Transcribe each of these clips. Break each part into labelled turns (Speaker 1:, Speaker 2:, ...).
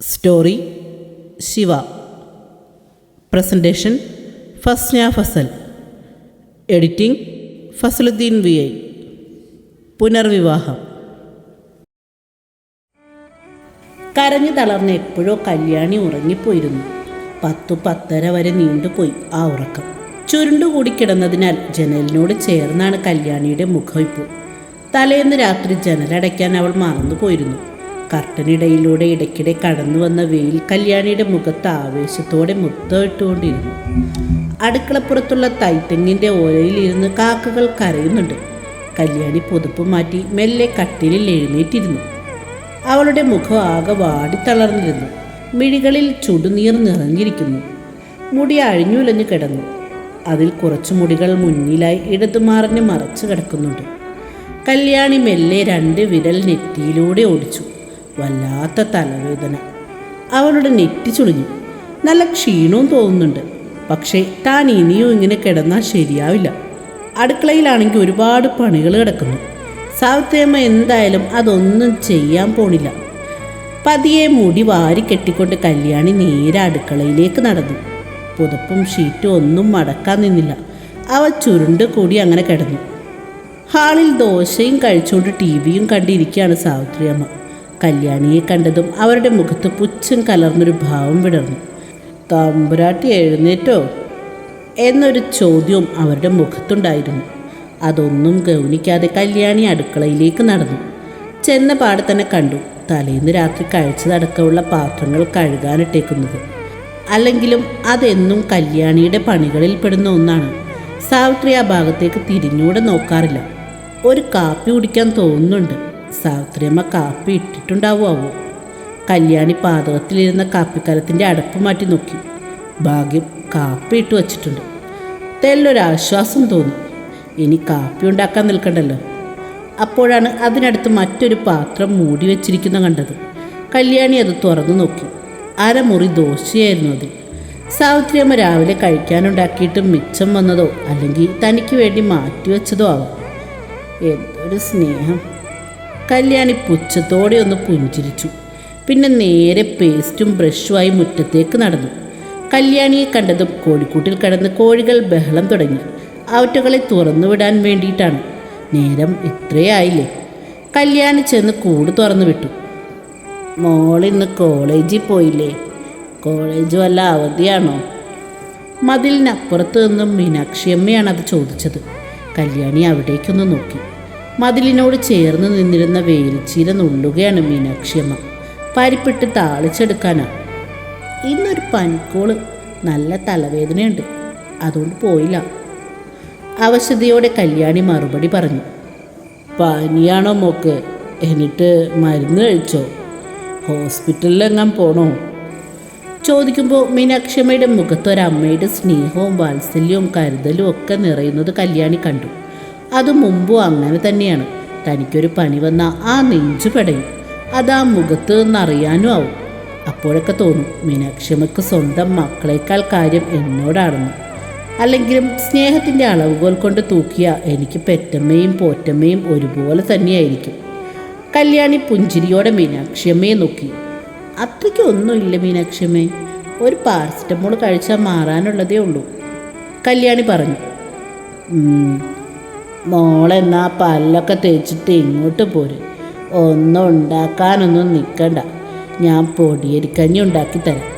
Speaker 1: Story Shiva presentation Fasna Fasal editing Fasaluddin V I പുനർവിവാഹം കരഞ്ഞു തളർന്ന് എപ്പോഴോ കല്യാണി ഉറങ്ങിപ്പോയിരുന്നു. പത്തു പത്തര വരെ നീണ്ടുപോയി ആ ഉറക്കം. ചുരുണ്ടുകൂടി കിടന്നതിനാൽ ജനലിനോട് ചേർന്നാണ് കല്യാണിയുടെ മുഖവയ്പ് തലേന്ന് രാത്രി ജനലടയ്ക്കാൻ അവൾ മറന്നു പോയിരുന്നു. കർട്ടനിടയിലൂടെ ഇടയ്ക്കിടെ കടന്നു വന്ന വെയിൽ കല്യാണിയുടെ മുഖത്ത് ആവേശത്തോടെ മുത്തമിട്ടുകൊണ്ടിരുന്നു അടുക്കളപ്പുറത്തുള്ള തൈത്തെങ്ങിന്റെ ഓരയിലിരുന്ന് കാക്കകൾ കരയുന്നുണ്ട്. കല്യാണി പുതുപ്പ് മാറ്റി മെല്ലെ കട്ടിലിൽ എഴുന്നേറ്റിരുന്നു. അവളുടെ മുഖം ആകെ വാടി തളർന്നിരുന്നു. മിഴികളിൽ ചുടുനീർ നിറഞ്ഞിരിക്കുന്നു. മുടി അഴിഞ്ഞുലഞ്ഞു കിടന്നു. അതിൽ കുറച്ച് മുടികൾ മുന്നിലായി ഇടതുമാറിനെ മറച്ചു കിടക്കുന്നുണ്ട്. കല്യാണി മെല്ലെ രണ്ട് വിരൽ നെറ്റിയിലൂടെ ഓടിച്ചു. വല്ലാത്ത തലവേദന. അവളുടെ നെറ്റി ചുളിഞ്ഞു. നല്ല ക്ഷീണവും തോന്നുന്നുണ്ട്. പക്ഷേ താൻ ഇനിയും ഇങ്ങനെ കിടന്നാൽ ശരിയാവില്ല. അടുക്കളയിലാണെങ്കിൽ ഒരുപാട് പണികൾ കിടക്കുന്നു. സാവിത്രിയമ്മ എന്തായാലും അതൊന്നും ചെയ്യാൻ പോണില്ല. പതിയെ മുടി വാരി കെട്ടിക്കൊണ്ട് കല്യാണി നേരെ അടുക്കളയിലേക്ക് നടന്നു. പുതപ്പും ഷീറ്റും ഒന്നും മടക്കാൻ നിന്നില്ല. അവ ചുരുണ്ട് കൂടി അങ്ങനെ കിടന്നു. ഹാളിൽ ദോശയും കഴിച്ചുകൊണ്ട് ടി വിയും കണ്ടിരിക്കുകയാണ് സാവിത്രിയമ്മ കല്യാണിയെ കണ്ടതും അവരുടെ മുഖത്ത് പുച്ഛം കലർന്നൊരു ഭാവം വിടർന്നു. തമ്പുരാട്ടി എഴുന്നേറ്റോ? എന്നൊരു ചോദ്യവും അവരുടെ മുഖത്തുണ്ടായിരുന്നു. അതൊന്നും ഗൗനിക്കാതെ കല്യാണി അടുക്കളയിലേക്ക് നടന്നു. ചെന്ന പാടെ തന്നെ കണ്ടു തലേന്ന് രാത്രി കഴിച്ചതടക്കമുള്ള പാത്രങ്ങൾ കഴുകാനിട്ടേക്കുന്നത്. അല്ലെങ്കിലും അതെന്നും കല്യാണിയുടെ പണികളിൽ പെടുന്ന ഒന്നാണ്. സാവിത്രി ആ ഭാഗത്തേക്ക് തിരിഞ്ഞൂടെ നോക്കാറില്ല. ഒരു കാപ്പി കുടിക്കാൻ തോന്നുന്നുണ്ട്. സാവിത്രിയമ്മ കാപ്പി ഇട്ടിട്ടുണ്ടാവുമാവോ? കല്യാണി പാതകത്തിലിരുന്ന കാപ്പിക്കലത്തിന്റെ അടപ്പ് മാറ്റി നോക്കി. ഭാഗ്യം കാപ്പി ഇട്ട് വച്ചിട്ടുണ്ട്. തെല്ലൊരാശ്വാസം തോന്നി. ഇനി കാപ്പി ഉണ്ടാക്കാൻ നിൽക്കണ്ടല്ലോ. അപ്പോഴാണ് അതിനടുത്ത് മറ്റൊരു പാത്രം മൂടി വെച്ചിരിക്കുന്ന കണ്ടത്. കല്യാണി അത് തുറന്നു നോക്കി. അരമുറി ദോശയായിരുന്നു അതിൽ സാവിത്രിയമ്മ രാവിലെ കഴിക്കാനുണ്ടാക്കിയിട്ട് മിച്ചം വന്നതോ അല്ലെങ്കിൽ തനിക്ക് വേണ്ടി മാറ്റിവെച്ചതോ ആവാം. എന്തൊരു സ്നേഹം. കല്യാണി പുച്ഛത്തോടെ ഒന്ന് പുഞ്ചിരിച്ചു. പിന്നെ നേരെ പേസ്റ്റും ബ്രഷുമായി മുറ്റത്തേക്ക് നടന്നു. കല്യാണിയെ കണ്ടതും കോഴിക്കൂട്ടിൽ കിടന്ന് കോഴികൾ ബഹളം തുടങ്ങി. അവറ്റകളെ തുറന്നുവിടാൻ വേണ്ടിയിട്ടാണ്. നേരം ഇത്രയായില്ലേ കല്യാണി ചെന്ന് കൂട് തുറന്നു വിട്ടു. മോളിന്ന് കോളേജിൽ പോയില്ലേ? കോളേജ് വല്ല അവധിയാണോ? മതിലിനപ്പുറത്ത് നിന്നും മീനാക്ഷിയമ്മയാണ് അത് ചോദിച്ചത്. കല്യാണി അവിടേക്കൊന്ന് നോക്കി. മതിലിനോട് ചേർന്ന് നിന്നിരുന്ന വേലിച്ചീര നുള്ളുകയാണ് മീനാക്ഷിയമ്മ പരിപ്പിട്ട് താളിച്ചെടുക്കാനാ. ഇന്നൊരു പനിക്കോൾ. നല്ല തലവേദനയുണ്ട്. അതുകൊണ്ട് പോയില്ല. അവശതയോടെ കല്യാണി മറുപടി പറഞ്ഞു. പനിയാണോ മോക്ക്? എന്നിട്ട് മരുന്ന് കഴിച്ചോ? ഹോസ്പിറ്റലിലെങ്ങാൻ പോണോ? ചോദിക്കുമ്പോൾ മീനാക്ഷമ്മയുടെ മുഖത്ത് ഒരമ്മയുടെ സ്നേഹവും വാത്സല്യവും കരുതലും ഒക്കെ നിറയുന്നത് കല്യാണി കണ്ടു. അത് മുമ്പും അങ്ങനെ തന്നെയാണ്. തനിക്കൊരു പണി വന്ന ആ നെഞ്ചു പടയും. അത് ആ മുഖത്ത് നിന്നറിയാനും ആവും. അപ്പോഴൊക്കെ തോന്നും മീനാക്ഷമ്മക്ക് സ്വന്തം മക്കളേക്കാൾ കാര്യം എന്നോടാണെന്ന്. അല്ലെങ്കിലും സ്നേഹത്തിന്റെ അളവുകൾ കൊണ്ട് തൂക്കിയ എനിക്ക് പെറ്റമ്മയും പോറ്റമ്മയും ഒരുപോലെ തന്നെയായിരിക്കും. കല്യാണി പുഞ്ചിരിയോടെ മീനാക്ഷിയമ്മയെ നോക്കി. അത്രയ്ക്ക് മീനാക്ഷമ്മേ ഒരു പാരസെറ്റമോൾ കഴിച്ചാൽ മാറാനുള്ളതേ ഉള്ളൂ. കല്യാണി പറഞ്ഞു. മോളെന്നാ പല്ലൊക്കെ തേച്ചിട്ട് ഇങ്ങോട്ട് പോര്. ഒന്നും ഉണ്ടാക്കാനൊന്നും നിൽക്കണ്ട ഞാൻ പൊടിയരിക്കഞ്ഞി ഉണ്ടാക്കി തരാം.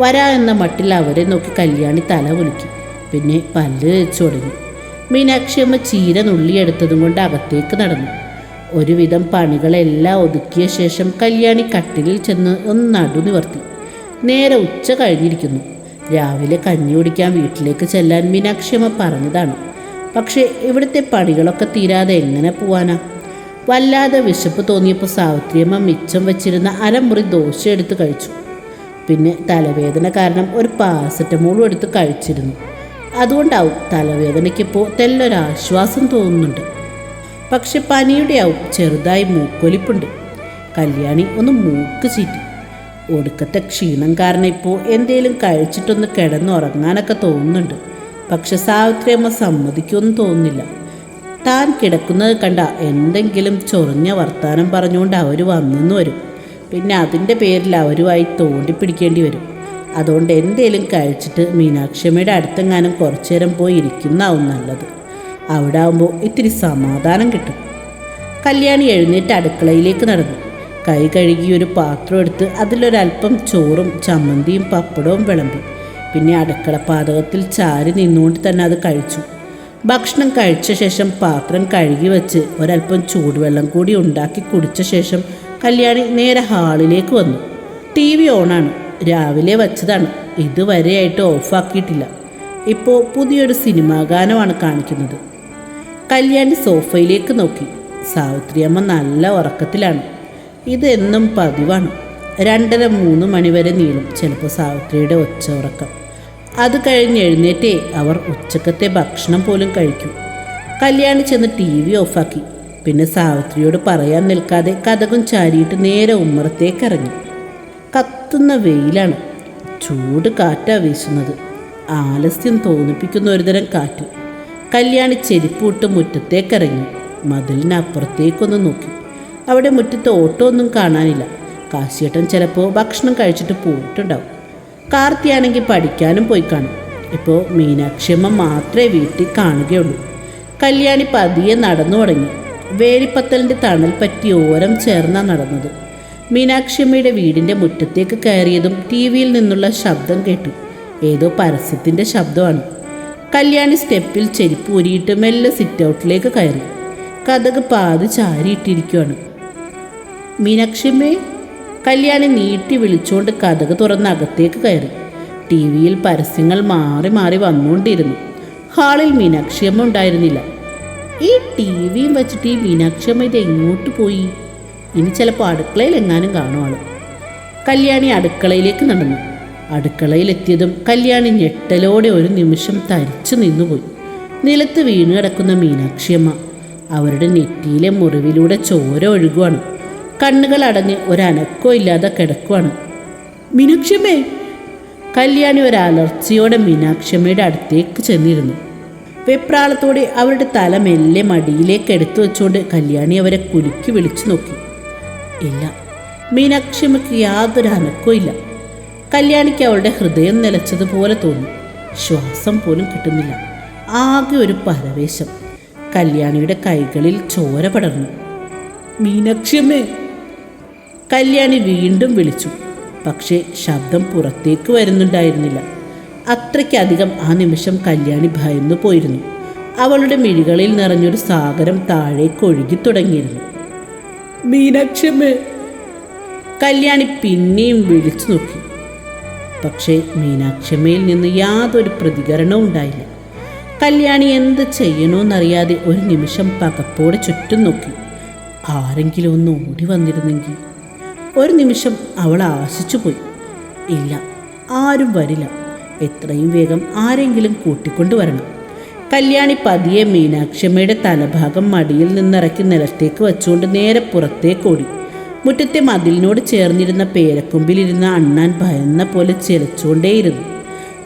Speaker 1: വരാ എന്ന മട്ടിൽ അവരെ നോക്കി കല്യാണി തല കുലുക്കി. പിന്നെ പല്ല് തേച്ചു തുടങ്ങി. മീനാക്ഷിയമ്മ ചീര നുള്ളിയെടുത്തതും കൊണ്ട് അകത്തേക്ക് നടന്നു. ഒരുവിധം പണികളെല്ലാം ഒതുക്കിയ ശേഷം കല്യാണി കട്ടിലിൽ ചെന്ന് ഒന്ന് നടു നിവർത്തി. നേരെ ഉച്ച കഴിഞ്ഞിരിക്കുന്നു. രാവിലെ കഞ്ഞി കുടിക്കാൻ വീട്ടിലേക്ക് ചെല്ലാൻ മീനാക്ഷിയമ്മ പറഞ്ഞതാണ്. പക്ഷേ ഇവിടുത്തെ പണികളൊക്കെ തീരാതെ എങ്ങനെ പോവാനാ? വല്ലാതെ വിശപ്പ് തോന്നിയപ്പോൾ സാവിത്രിയമ്മ മിച്ചം വെച്ചിരുന്ന അരമുറി ദോശ എടുത്ത് കഴിച്ചു. പിന്നെ തലവേദന കാരണം ഒരു പാരസെറ്റമോളും എടുത്ത് കഴിച്ചിരുന്നു. അതുകൊണ്ടാവും തലവേദനയ്ക്കിപ്പോൾ തെല്ലൊരാശ്വാസം തോന്നുന്നുണ്ട്. പക്ഷെ പനിയുടെ ആവും ചെറുതായി മൂക്കൊലിപ്പുണ്ട്. കല്യാണി ഒന്ന് മൂക്ക് ചീറ്റി. ഒടുക്കത്തെ ക്ഷീണം കാരണം ഇപ്പോൾ എന്തേലും കഴിച്ചിട്ടൊന്ന് കിടന്നുറങ്ങാനൊക്കെ തോന്നുന്നുണ്ട്. പക്ഷെ സാവിത്രിയമ്മ സമ്മതിക്കുമെന്ന് തോന്നുന്നില്ല. താൻ കിടക്കുന്നത് കണ്ട എന്തെങ്കിലും ചൊറിഞ്ഞ വർത്താനം പറഞ്ഞുകൊണ്ട് അവർ വന്നെന്ന് വരും. പിന്നെ അതിന്റെ പേരിൽ അവരുമായി തോണ്ടിപ്പിടിക്കേണ്ടി വരും. അതുകൊണ്ട് എന്തേലും കഴിച്ചിട്ട് മീനാക്ഷമ്മയുടെ അടുത്തെങ്ങാനും കുറച്ചു നേരം പോയി ഇരിക്കുന്നതാവും നല്ലത്. അവിടെ ആകുമ്പോൾ ഇത്തിരി സമാധാനം കിട്ടും. കല്യാണി എഴുന്നേറ്റ് അടുക്കളയിലേക്ക് നടന്നു. കൈ കഴുകി ഒരു പാത്രം എടുത്ത് അതിലൊരല്പം ചോറും ചമ്മന്തിയും പപ്പടവും വിളമ്പി. പിന്നെ അടുക്കള പാതകത്തിൽ ചാരി നിന്നുകൊണ്ട് തന്നെ അത് കഴിച്ചു. ഭക്ഷണം കഴിച്ച ശേഷം പാത്രം കഴുകി വെച്ച് ഒരല്പം ചൂടുവെള്ളം കൂടി ഉണ്ടാക്കി കുടിച്ച ശേഷം കല്യാണി നേരെ ഹാളിലേക്ക് വന്നു. ടി വി ഓണാണ്. രാവിലെ വച്ചതാണ്. ഇതുവരെയായിട്ട് ഓഫാക്കിയിട്ടില്ല. ഇപ്പോൾ പുതിയൊരു സിനിമാ ഗാനമാണ് കാണിക്കുന്നത്. കല്യാണി സോഫയിലേക്ക് നോക്കി. സാവിത്രിയമ്മ നല്ല ഉറക്കത്തിലാണ്. ഇതെന്നും പതിവാണ്. രണ്ടര മൂന്ന് മണിവരെ നീളും ചിലപ്പോൾ സാവിത്രിയുടെ ഒച്ച ഉറക്കം. അത് കഴിഞ്ഞ് എഴുന്നേറ്റേ അവർ ഉച്ചക്കത്തെ ഭക്ഷണം പോലും കഴിക്കും. കല്യാണി ചെന്ന് ടി വി ഓഫാക്കി. പിന്നെ സാവിത്രിയോട് പറയാൻ നിൽക്കാതെ കഥകും ചാരിയിട്ട് നേരെ ഉമ്മറത്തേക്ക് ഇറങ്ങി കത്തുന്ന വെയിലാണ്. ചൂട് കാറ്റാ വീശുന്നത്. ആലസ്യം തോന്നിപ്പിക്കുന്ന ഒരുതരം കാറ്റ്. കല്യാണി ചെരിപ്പൂട്ട് മുറ്റത്തേക്കിറങ്ങി. മതിലിനപ്പുറത്തേക്കൊന്ന് നോക്കി. അവിടെ മുറ്റത്ത് ഓട്ടോ ഒന്നും കാണാനില്ല. കാശിയേട്ടൻ ചിലപ്പോൾ ഭക്ഷണം കഴിച്ചിട്ട് പോയിട്ടുണ്ടാവും. കാർത്തിയാണെങ്കിൽ പഠിക്കാനും പോയി കാണും. ഇപ്പോൾ മീനാക്ഷിയമ്മ മാത്രമേ വീട്ടിൽ കാണുകയുള്ളൂ. കല്യാണി പതിയെ നടന്നു തുടങ്ങി. വേലിപ്പത്തലിന്റെ തണൽ പറ്റി ഓരം ചേർന്നാണ് നടന്നത്. മീനാക്ഷിയമ്മയുടെ വീടിന്റെ മുറ്റത്തേക്ക് കയറിയതും ടി വിയിൽ നിന്നുള്ള ശബ്ദം കേട്ടു. ഏതോ പരസ്യത്തിന്റെ ശബ്ദമാണ്. കല്യാണി സ്റ്റെപ്പിൽ ചെരുപ്പ് ഊരിയിട്ട് മെല്ലെ സിറ്റ് ഔട്ടിലേക്ക് കയറി. കഥക് പാതി ചാരിയിട്ടിരിക്കുകയാണ് മീനാക്ഷിമ്മേ കല്യാണി നീട്ടി വിളിച്ചുകൊണ്ട് കഥക് തുറന്ന് അകത്തേക്ക് കയറി. ടി വിയിൽ പരസ്യങ്ങൾ മാറി മാറി വന്നുകൊണ്ടിരുന്നു ഹാളിൽ മീനാക്ഷിയമ്മ ഉണ്ടായിരുന്നില്ല. ഈ ടി വിയും വെച്ചിട്ട് ഈ മീനാക്ഷിയമ്മ ഇത് എങ്ങോട്ട് പോയി? ഇനി ചിലപ്പോൾ അടുക്കളയിൽ എങ്ങാനും കാണുവാണ് കല്യാണി അടുക്കളയിലേക്ക് നടന്നു. അടുക്കളയിലെത്തിയതും കല്യാണി ഞെട്ടലോടെ ഒരു നിമിഷം തരിച്ചു നിന്നുപോയി. നിലത്ത് വീണ് കിടക്കുന്ന മീനാക്ഷിയമ്മ അവരുടെ നെറ്റിയിലെ മുറിവിലൂടെ ചോര ഒഴുകുവാണ്. കണ്ണുകൾ അടഞ്ഞ് ഒരനക്കോ ഇല്ലാതെ കിടക്കുവാണ്. മീനാക്ഷിയമ്മേ കല്യാണി ഒരു അലർച്ചയോടെ മീനാക്ഷിയമ്മയുടെ അടുത്തേക്ക് ചെന്നിരുന്നു. വെപ്രാളത്തോടെ അവരുടെ തല മെല്ലെ മടിയിലേക്ക് എടുത്തു വെച്ചുകൊണ്ട് കല്യാണി അവരെ കുലുക്കി വിളിച്ചു നോക്കി. ഇല്ല മീനാക്ഷിയമ്മയ്ക്ക് യാതൊരു അനക്കവും ഇല്ല. കല്യാണിക്ക് അവളുടെ ഹൃദയം നിലച്ചതുപോലെ തോന്നി. ശ്വാസം പോലും കിട്ടുന്നില്ല. ആകെ ഒരു പരവേശം. കല്യാണിയുടെ കൈകളിൽ ചോര പടർന്നു. മീനാക്ഷിയമ്മേ. കല്യാണി വീണ്ടും വിളിച്ചു. പക്ഷേ ശബ്ദം പുറത്തേക്ക് വരുന്നുണ്ടായിരുന്നില്ല. അത്രയ്ക്കധികം ആ നിമിഷം കല്യാണി ഭയന്നു പോയിരുന്നു. അവളുടെ മിഴികളിൽ നിറഞ്ഞൊരു സാഗരം താഴേക്ക് ഒഴുകി തുടങ്ങിയിരുന്നു. മീനാക്ഷമ്മേ കല്യാണി പിന്നെയും വിളിച്ചു നോക്കി. പക്ഷേ മീനാക്ഷമ്മയിൽ നിന്ന് യാതൊരു പ്രതികരണവും ഉണ്ടായില്ല. കല്യാണി എന്ത് ചെയ്യണമെന്നറിയാതെ ഒരു നിമിഷം പകപ്പോടെ ചുറ്റും നോക്കി. ആരെങ്കിലും ഒന്ന് ഓടി വന്നിരുന്നെങ്കിൽ. ഒരു നിമിഷം അവൾ ആശിച്ചു പോയി. ഇല്ല ആരും വരില്ല. എത്രയും വേഗം ആരെങ്കിലും കൂട്ടിക്കൊണ്ടു വരണം. കല്യാണി പതിയെ മീനാക്ഷമ്മയുടെ തലഭാഗം മടിയിൽ നിന്നിറക്കി നിലത്തേക്ക് വെച്ചുകൊണ്ട് നേരെ പുറത്തേക്ക് ഓടി. മുറ്റത്തെ മതിലിനോട് ചേർന്നിരുന്ന പേരക്കൊമ്പിലിരുന്ന അണ്ണാൻ ഭയന്ന പോലെ ചിലച്ചുകൊണ്ടേയിരുന്നു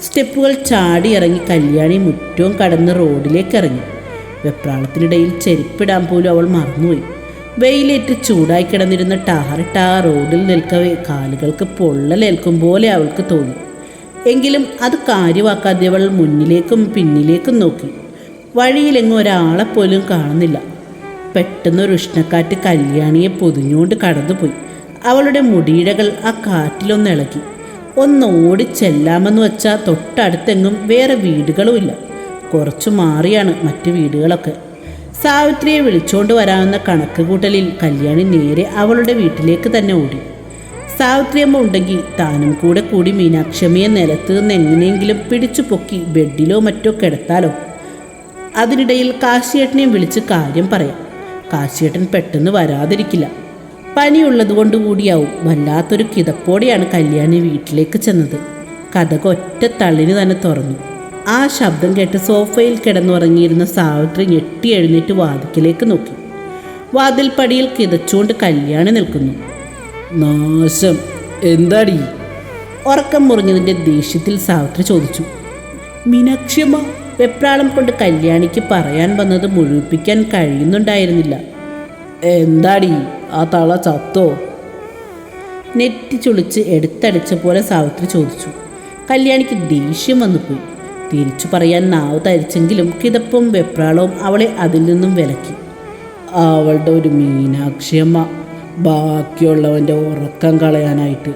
Speaker 1: സ്റ്റെപ്പുകൾ ചാടി ഇറങ്ങി കല്യാണി മുറ്റവും കടന്ന് റോഡിലേക്ക് ഇറങ്ങി. വെപ്രാളത്തിനിടയിൽ ചെരുപ്പിടാൻ പോലും അവൾ മറന്നുപോയി. വെയിലേറ്റ് ചൂടായി കിടന്നിരുന്ന ടാറിട്ട ആ റോഡിൽ നിൽക്കവേ കാലുകൾക്ക് പൊള്ളലേൽക്കും പോലെ അവൾക്ക് തോന്നി. എങ്കിലും അത് കാര്യമാക്കാതെ അവൾ മുന്നിലേക്കും പിന്നിലേക്കും നോക്കി. വഴിയിലെങ്ങും ഒരാളെപ്പോലും കാണുന്നില്ല. പെട്ടെന്നൊരു ഉഷ്ണക്കാറ്റ് കല്യാണിയെ പൊതിഞ്ഞുകൊണ്ട് കടന്നുപോയി. അവളുടെ മുടിയിഴകൾ ആ കാറ്റിലൊന്ന് ഇളകി. ഒന്ന് ഓടി ചെല്ലാമെന്ന് വെച്ചാൽ തൊട്ടടുത്തെങ്ങും വേറെ വീടുകളുമില്ല. കുറച്ചു മാറിയാണ് മറ്റു വീടുകളൊക്കെ. സാവിത്രിയെ വിളിച്ചുകൊണ്ട് വരാവുന്ന കണക്ക് കൂട്ടലിൽ കല്യാണി നേരെ അവളുടെ വീട്ടിലേക്ക് തന്നെ ഓടി. സാവിത്രിയമ്മ ഉണ്ടെങ്കിൽ താനും കൂടെ കൂടി മീനാക്ഷമിയെ നിലത്ത് നിന്ന് എങ്ങനെയെങ്കിലും പിടിച്ചു പൊക്കി ബെഡിലോ മറ്റോ കിടത്താലോ. അതിനിടയിൽ കാശിയേട്ടനെയും വിളിച്ച് കാര്യം പറയാം. കാശിയേട്ടൻ പെട്ടെന്ന് വരാതിരിക്കില്ല. പനിയുള്ളതുകൊണ്ട് കൂടിയാവും വല്ലാത്തൊരു കിതപ്പോടെയാണ് കല്യാണി വീട്ടിലേക്ക് ചെന്നത്. കഥക ഒറ്റ തള്ളിന് തന്നെ തുറന്നു. ആ ശബ്ദം കേട്ട് സോഫയിൽ കിടന്നുറങ്ങിയിരുന്ന സാവിത്രി ഞെട്ടി എഴുന്നേറ്റ് വാതിക്കലേക്ക് നോക്കി. വാതിൽപ്പടിയിൽ കിതച്ചുകൊണ്ട് കല്യാണി നിൽക്കുന്നു. നാശം. എന്താടി? ഉറക്കം മുറിഞ്ഞതിന്റെ ദേഷ്യത്തിൽ സാവിത്രി ചോദിച്ചു. മീനാക്ഷിയമ്മ വെപ്രാളം കൊണ്ട് കല്യാണിക്ക് പറയാൻ വന്നത് മുഴുവിപ്പിക്കാൻ കഴിയുന്നുണ്ടായിരുന്നില്ല. എന്താടി? ആ തള ചത്തോ? നെറ്റി ചുളിച്ച് എടുത്തടിച്ച പോലെ സാവിത്രി ചോദിച്ചു. കല്യാണിക്ക് ദേഷ്യം വന്നുപോയി. തിരിച്ചു പറയാൻ നാവ് തരിച്ചെങ്കിലും കിതപ്പും വെപ്രാളവും അവളെ അതിൽ നിന്നും വിലക്കി. അവളുടെ ഒരു മീനാക്ഷിയമ്മ ബാക്കിയുള്ളവന്റെ ഉറക്കം കളയാനായിട്ട്.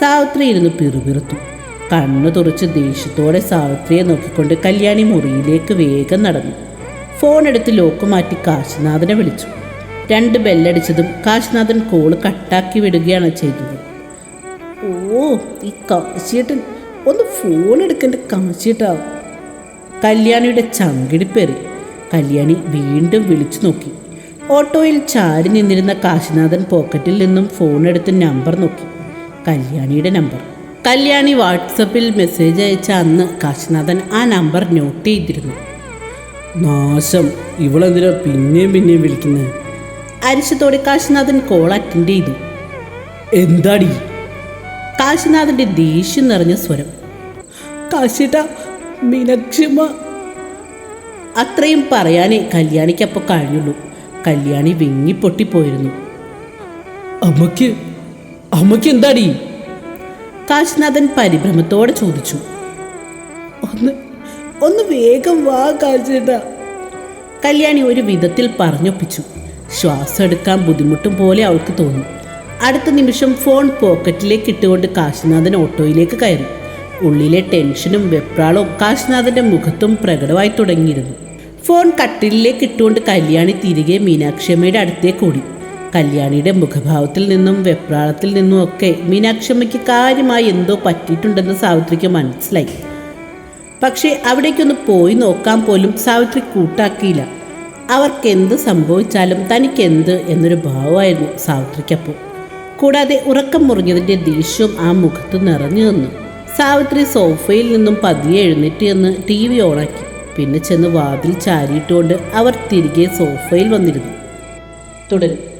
Speaker 1: സാവിത്രി ഇരുന്ന് പിറുപിറുത്തു. കണ്ണു തുറച്ച് ദേഷ്യത്തോടെ സാവിത്രിയെ നോക്കിക്കൊണ്ട് കല്യാണി മുറിയിലേക്ക് വേഗം നടന്നു. ഫോൺ എടുത്ത് ലോക്ക് മാറ്റി കാശിനാഥനെ വിളിച്ചു. രണ്ട് ബെല്ലടിച്ചതും കാശിനാഥൻ കോൾ കട്ടാക്കി വിടുകയാണ് ചെയ്തത്. ഓ ഈ കാശിയേട്ടൻ ഒന്ന് ഫോൺ എടുക്കേണ്ട കാശിയേട്ടാ. കല്യാണിയുടെ ചങ്കിടിപ്പേറി കല്യാണി വീണ്ടും വിളിച്ചു നോക്കി. ഓട്ടോയിൽ ചാരി നിന്നിരുന്ന കാശിനാഥൻ പോക്കറ്റിൽ നിന്നും ഫോൺ എടുത്ത് നമ്പർ നോക്കി. കല്യാണിയുടെ നമ്പർ കല്യാണി വാട്സപ്പിൽ മെസ്സേജ് അയച്ച അന്ന് കാശിനാഥൻ ആ നമ്പർ നോട്ട് ചെയ്തിരുന്നു. നാശം. ഇവളെന്തിനാ പിന്നെയും പിന്നെയും വിളിക്കുന്നത് അരിശത്തോടെ കാശിനാഥൻ കോൾ അറ്റൻഡ് ചെയ്തു. എന്താടി? കാശിനാഥന്റെ ദേഷ്യം നിറഞ്ഞ സ്വരം. കാശിട്ട മീനക്ഷിമ അത്രയും പറയാനേ കല്യാണിക്കപ്പോൾ കഴിഞ്ഞുള്ളൂ. കല്യാണി വിങ്ങിപ്പൊട്ടിപ്പോയിരുന്നു അമ്മയ്ക്ക് അമ്മയ്ക്ക് എന്താടി? കാശിനാഥൻ പരിഭ്രമത്തോടെ ചോദിച്ചു. ഒന്ന് ഒന്ന് വേഗം വാ കാശേട്ട കല്യാണി ഒരു വിധത്തിൽ പറഞ്ഞൊപ്പിച്ചു. ശ്വാസം എടുക്കാൻ ബുദ്ധിമുട്ടും പോലെ അവൾക്ക് തോന്നി. അടുത്ത നിമിഷം ഫോൺ പോക്കറ്റിലേക്ക് ഇട്ടുകൊണ്ട് കാശിനാഥൻ ഓട്ടോയിലേക്ക് കയറി. ഉള്ളിലെ ടെൻഷനും വെപ്രാളവും കാശിനാഥന്റെ മുഖത്തും പ്രകടമായി തുടങ്ങിയിരുന്നു. ഫോൺ കട്ടിലേക്ക് ഇട്ടുകൊണ്ട് കല്യാണി തിരികെ മീനാക്ഷിയമ്മയുടെ അടുത്തേക്ക് ഓടി. കല്യാണിയുടെ മുഖഭാവത്തിൽ നിന്നും വെപ്രാളത്തിൽ നിന്നും ഒക്കെ മീനാക്ഷമ്മയ്ക്ക് കാര്യമായി എന്തോ പറ്റിയിട്ടുണ്ടെന്ന് സാവിത്രിക്ക് മനസ്സിലായി. പക്ഷേ അവിടേക്കൊന്ന് പോയി നോക്കാൻ പോലും സാവിത്രി കൂട്ടാക്കിയില്ല. അവർക്ക് എന്ത് സംഭവിച്ചാലും തനിക്കെന്ത് എന്നൊരു ഭാവമായിരുന്നു സാവിത്രിക്കപ്പോൾ. കൂടാതെ ഉറക്കം മുറിഞ്ഞതിന്റെ ദേഷ്യവും ആ മുഖത്ത് നിറഞ്ഞു നിന്നു. സാവിത്രി സോഫയിൽ നിന്നും പതിയെ എഴുന്നേറ്റ് എന്ന് ടി വി ഓണാക്കി. പിന്നെ ചെന്ന് വാതിൽ ചാരിയിട്ടുകൊണ്ട് അവർ തിരികെ സോഫയിൽ വന്നിരുന്നു. തുടരും.